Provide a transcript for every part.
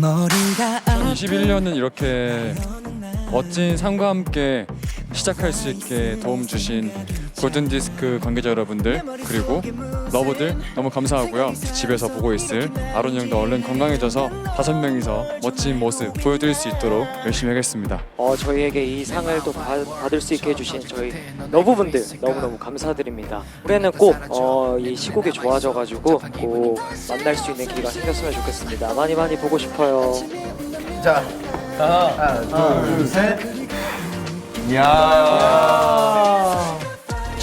머리가 21년은 이렇게 멋진 상과 함께 시작할 수 있게 도움 주신 골든디스크 관계자 여러분들 그리고 러브들 너무 감사하고요 집에서 보고 있을 아론 형도 얼른 건강해져서 다섯 명이서 멋진 모습 보여드릴 수 있도록 열심히 하겠습니다 어, 저희에게 이 상을 또 받, 받을 수 있게 해주신 저희 러브분들 너무너무 감사드립니다. 올해는 꼭 어, 이 시국이 좋아져가지고 꼭 만날 수 있는 기회가 생겼으면 좋겠습니다. 많이 많이 보고 싶어요. 자, 하나, 둘, 셋.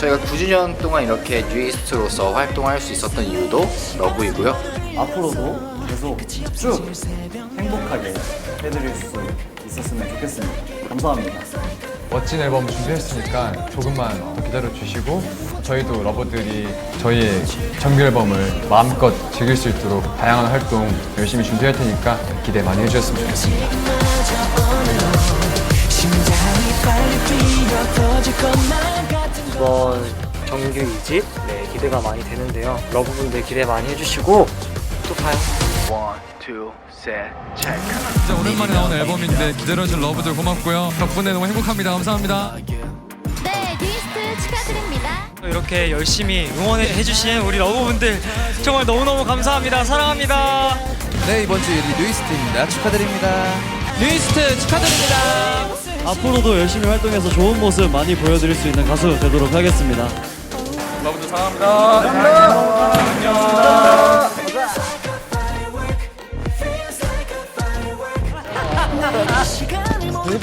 저희가 9주년 동안 이렇게 뉴이스트로서 활동할 수 있었던 이유도 러브이고요. 앞으로도 계속 쭉 행복하게 해드릴 수 있었으면 좋겠습니다. 감사합니다. 멋진 앨범 준비했으니까 조금만 더 기다려 주시고 저희도 러버들이 저희의 정규 앨범을 마음껏 즐길 수 있도록 다양한 활동 열심히 준비할 테니까 기대 많이 해주셨으면 좋겠습니다. 심장이 빨리 뛰어 터질 것만 이번 정규 2집 네, 기대가 많이 되는데요. 러브분들 기대 많이 해주시고 또 봐요. 체크. 진짜 오랜만에 나온 앨범인데 기다려준 러브들 고맙고요 덕분에 너무 행복합니다 감사합니다 네, 디스트 축하드립니다. 이렇게 열심히 응원해 주신 우리 러브분들 정말 너무너무 감사합니다. 사랑합니다. 네 이번 주 1위 뉴이스트입니다. 축하드립니다. 뉴이스트 축하드립니다. 앞으로도 열심히 활동해서 좋은 모습 많이 보여드릴 수 있는 가수 되도록 하겠습니다. 러브들 사랑합니다. 시간을 못흘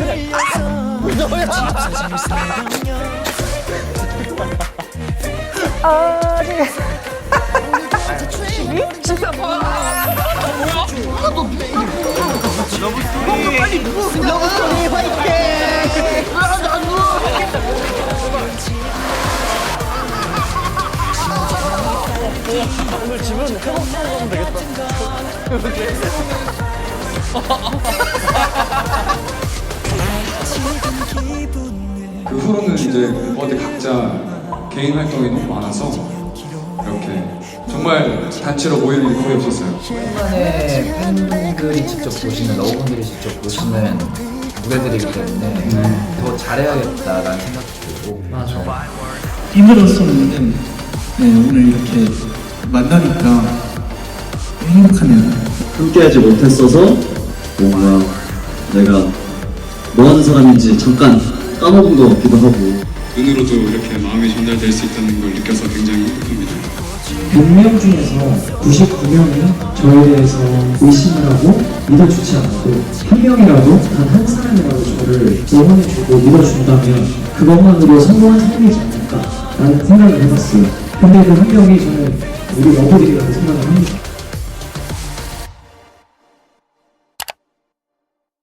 려서 집사짐을 세우며 그 후로는 이제 멤버들 각자 개인 활동이 너무 많아서 이렇게 정말 단체로 모일 일이 거의 없었어요. 오랜만에 팬분들이 직접 보시는 러브분들이 직접 보시는 무대들이기 때문에 더 잘해야겠다라는 생각도 들고 맞아요. 힘들었었는데 네, 오늘 이렇게 만나니까 행복하네요. 함께하지 못했어서 뭔가 내가 뭐 하는 사람인지 잠깐 까먹은 것 같기도 하고 눈으로도 이렇게 마음이 전달될 수 있다는 걸 느껴서 굉장히 행복합니다. 100명 중에서 99명이 저에 대해서 의심을 하고 믿어주지 않고 한 명이라도 단 한 사람이라도 저를 응원해주고 믿어준다면 그것만으로 성공한 삶이지 않을까 라는 생각을 해봤어요. 근데 그 한 명이 저는 우리 러브들이라고 생각을 합니다.